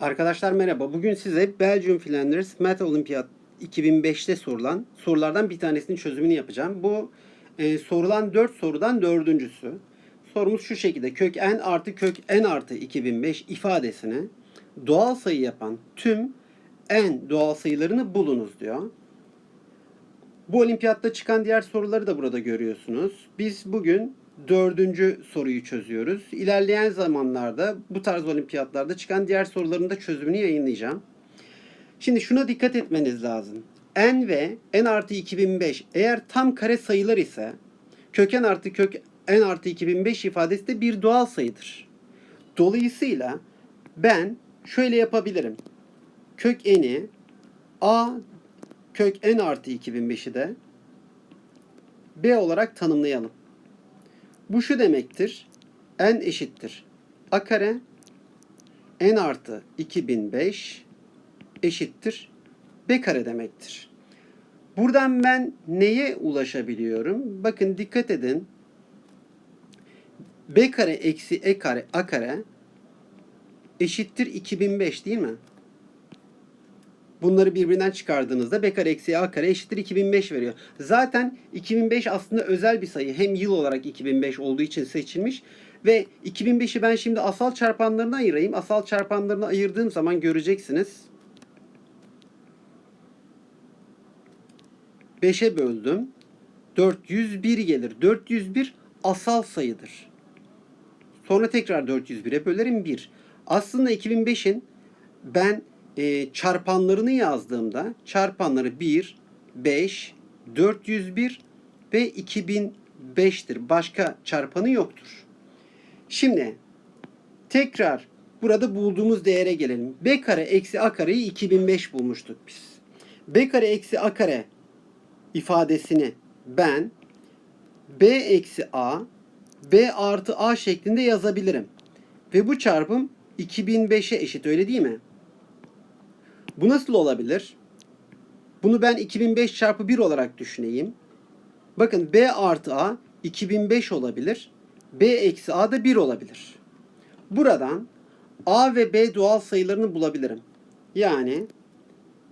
Arkadaşlar merhaba. Bugün size Belgium Flanders Math Olimpiyat 2005'te sorulan sorulardan bir tanesinin çözümünü yapacağım. Bu e, sorulan 4 sorudan dördüncüsü. Sorumuz şu şekilde. Kök n artı kök n artı 2005 ifadesini doğal sayı yapan tüm n doğal sayılarını bulunuz diyor. Bu olimpiyatta çıkan diğer soruları da burada görüyorsunuz. Biz bugün dördüncü soruyu çözüyoruz. İlerleyen zamanlarda bu tarz olimpiyatlarda çıkan diğer soruların da çözümünü yayınlayacağım. Şimdi şuna dikkat etmeniz lazım. n ve n artı 2005 eğer tam kare sayılar ise köken artı kök n artı 2005 ifadesi de bir doğal sayıdır. Dolayısıyla ben şöyle yapabilirim. Kök n'i a kök n artı 2005'i de b olarak tanımlayalım. Bu şu demektir. n eşittir. a kare n artı 2005 eşittir b kare demektir. Buradan ben neye ulaşabiliyorum? Bakın dikkat edin. b kare eksi e kare a kare eşittir 2005 değil mi? Bunları birbirinden çıkardığınızda b kare eksi a kare eşittir 2005 veriyor. Zaten 2005 aslında özel bir sayı. Hem yıl olarak 2005 olduğu için seçilmiş. Ve 2005'i ben şimdi asal çarpanlarına ayırayım. Asal çarpanlarına ayırdığım zaman göreceksiniz. 5'e böldüm. 401 gelir. 401 asal sayıdır. Sonra tekrar 401'e bölerim 1. Aslında 2005'in ben e, çarpanlarını yazdığımda çarpanları 1, 5, 401 ve 2005'tir. Başka çarpanı yoktur. Şimdi tekrar burada bulduğumuz değere gelelim. B kare eksi A kareyi 2005 bulmuştuk biz. B kare eksi A kare ifadesini ben B eksi A B artı A şeklinde yazabilirim. Ve bu çarpım 2005'e eşit öyle değil mi? Bu nasıl olabilir? Bunu ben 2005 çarpı 1 olarak düşüneyim. Bakın B artı A 2005 olabilir. B eksi A da 1 olabilir. Buradan A ve B doğal sayılarını bulabilirim. Yani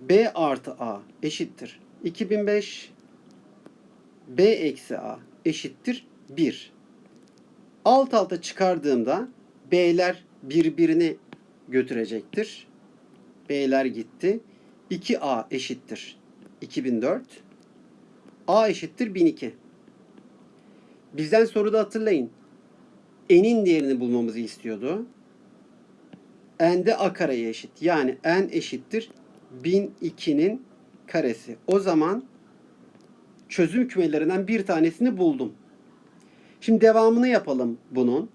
B artı A eşittir. 2005 B eksi A eşittir 1. Alt alta çıkardığımda B'ler birbirini götürecektir. B'ler gitti. 2A eşittir 2004. A eşittir 1002. Bizden soruda hatırlayın. N'in değerini bulmamızı istiyordu. N de A kareye eşit. Yani N eşittir 1002'nin karesi. O zaman çözüm kümelerinden bir tanesini buldum. Şimdi devamını yapalım bunun.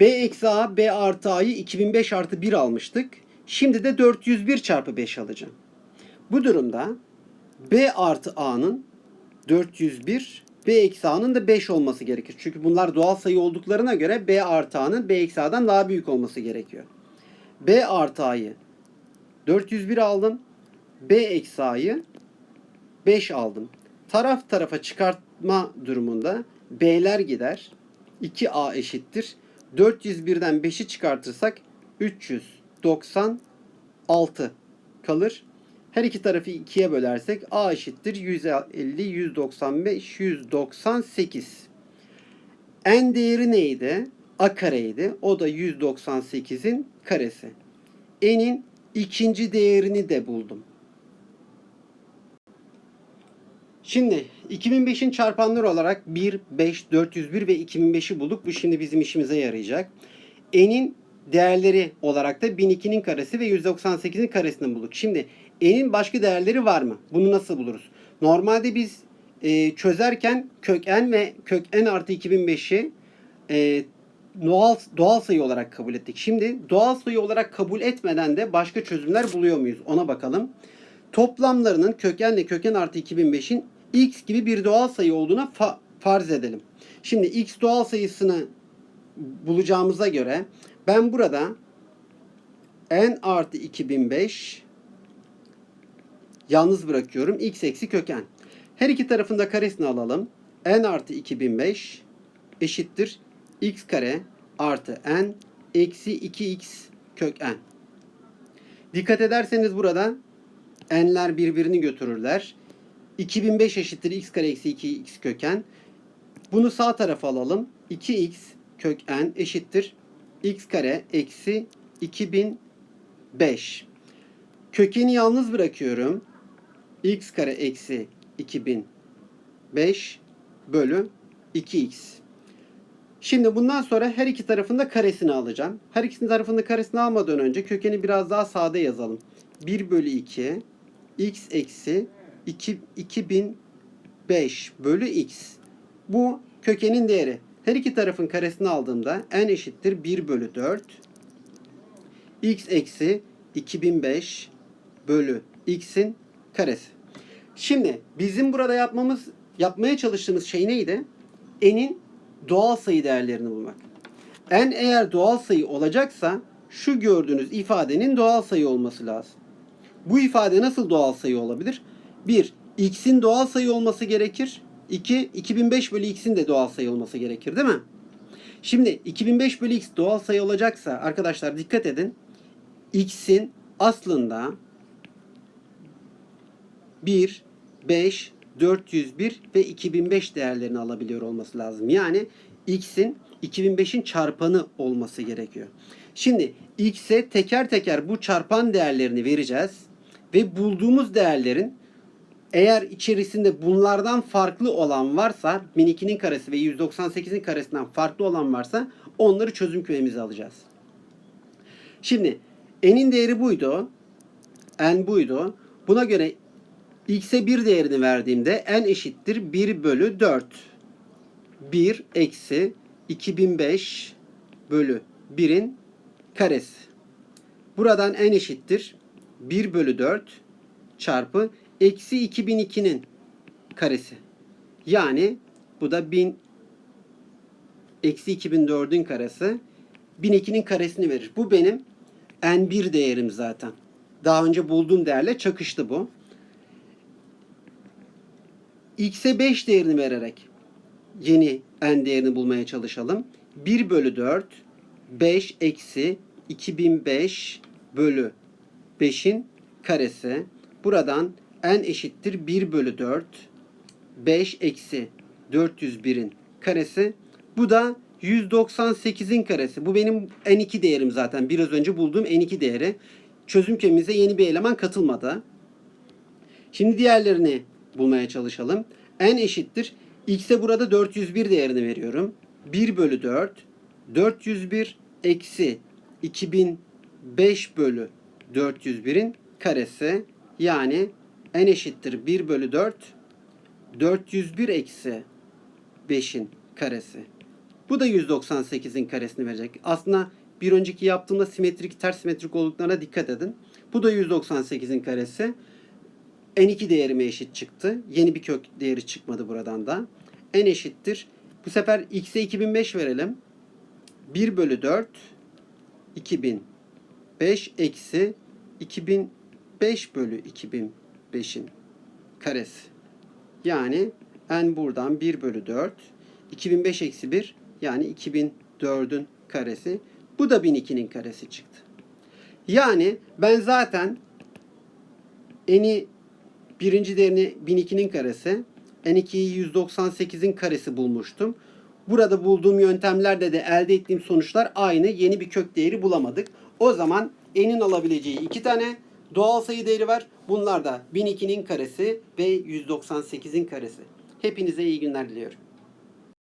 B eksi A, B artı A'yı 2005 artı 1 almıştık. Şimdi de 401 çarpı 5 alacağım. Bu durumda B artı A'nın 401, B eksi A'nın da 5 olması gerekir. Çünkü bunlar doğal sayı olduklarına göre B artı A'nın B eksi A'dan daha büyük olması gerekiyor. B artı A'yı 401 aldım. B eksi A'yı 5 aldım. Taraf tarafa çıkartma durumunda B'ler gider. 2A eşittir. 401'den 5'i çıkartırsak 396 kalır. Her iki tarafı 2'ye bölersek A eşittir 150, 195, 198. N değeri neydi? A kareydi. O da 198'in karesi. N'in ikinci değerini de buldum. Şimdi 2005'in çarpanları olarak 1, 5, 401 ve 2005'i bulduk. Bu şimdi bizim işimize yarayacak. N'in değerleri olarak da 1002'nin karesi ve 198'in karesini bulduk. Şimdi n'in başka değerleri var mı? Bunu nasıl buluruz? Normalde biz e, çözerken kök n ve kök n artı 2005'i e, doğal, doğal sayı olarak kabul ettik. Şimdi doğal sayı olarak kabul etmeden de başka çözümler buluyor muyuz? Ona bakalım. Toplamlarının kökenle köken artı 2005'in x gibi bir doğal sayı olduğuna fa- farz edelim. Şimdi x doğal sayısını bulacağımıza göre ben burada n artı 2005 yalnız bırakıyorum. x eksi köken. Her iki tarafında karesini alalım. n artı 2005 eşittir x kare artı n eksi 2x kök n. Dikkat ederseniz burada n'ler birbirini götürürler. 2005 eşittir x kare eksi 2x kök n. Bunu sağ tarafa alalım. 2x kök n eşittir x kare eksi 2005. Kökeni yalnız bırakıyorum. x kare eksi 2005 bölü 2x. Şimdi bundan sonra her iki tarafın da karesini alacağım. Her ikisinin tarafında karesini almadan önce kökeni biraz daha sade yazalım. 1 bölü 2 x eksi 2, 2005 bölü x. Bu kökenin değeri. Her iki tarafın karesini aldığımda n eşittir 1 bölü 4 x eksi 2005 bölü x'in karesi. Şimdi bizim burada yapmamız yapmaya çalıştığımız şey neydi? n'in doğal sayı değerlerini bulmak. n eğer doğal sayı olacaksa şu gördüğünüz ifadenin doğal sayı olması lazım. Bu ifade nasıl doğal sayı olabilir? 1. x'in doğal sayı olması gerekir. 2. 2005 bölü x'in de doğal sayı olması gerekir değil mi? Şimdi 2005 bölü x doğal sayı olacaksa arkadaşlar dikkat edin. x'in aslında 1, 5, 401 ve 2005 değerlerini alabiliyor olması lazım. Yani x'in 2005'in çarpanı olması gerekiyor. Şimdi x'e teker teker bu çarpan değerlerini vereceğiz ve bulduğumuz değerlerin eğer içerisinde bunlardan farklı olan varsa 1002'nin karesi ve 198'in karesinden farklı olan varsa onları çözüm kümemize alacağız. Şimdi n'in değeri buydu. n buydu. Buna göre x'e 1 değerini verdiğimde n eşittir 1 bölü 4. 1 eksi 2005 bölü 1'in karesi. Buradan n eşittir 1 bölü 4 çarpı eksi 2002'nin karesi. Yani bu da 1000 eksi 2004'ün karesi 1002'nin karesini verir. Bu benim n1 değerim zaten. Daha önce bulduğum değerle çakıştı bu. x'e 5 değerini vererek yeni n değerini bulmaya çalışalım. 1 bölü 4 5 eksi 2005 bölü 5'in karesi. Buradan n eşittir 1 bölü 4 5 eksi 401'in karesi. Bu da 198'in karesi. Bu benim n2 değerim zaten. Biraz önce bulduğum n2 değeri. Çözüm kümemize yeni bir eleman katılmadı. Şimdi diğerlerini bulmaya çalışalım. n eşittir. x'e burada 401 değerini veriyorum. 1 bölü 4 401 eksi 2005 bölü 401'in karesi yani n eşittir 1 bölü 4 401 eksi 5'in karesi. Bu da 198'in karesini verecek. Aslında bir önceki yaptığımda simetrik ters simetrik olduklarına dikkat edin. Bu da 198'in karesi. n2 değerime eşit çıktı. Yeni bir kök değeri çıkmadı buradan da. n eşittir. Bu sefer x'e 2005 verelim. 1 bölü 4 2005 eksi 2005 bölü 2005'in karesi. Yani n buradan 1 bölü 4. 2005 eksi 1 yani 2004'ün karesi. Bu da 1002'nin karesi çıktı. Yani ben zaten n'i birinci değerini 1002'nin karesi, n2'yi 198'in karesi bulmuştum. Burada bulduğum yöntemlerde de elde ettiğim sonuçlar aynı. Yeni bir kök değeri bulamadık. O zaman n'in alabileceği iki tane doğal sayı değeri var. Bunlar da 1002'nin karesi ve 198'in karesi. Hepinize iyi günler diliyorum.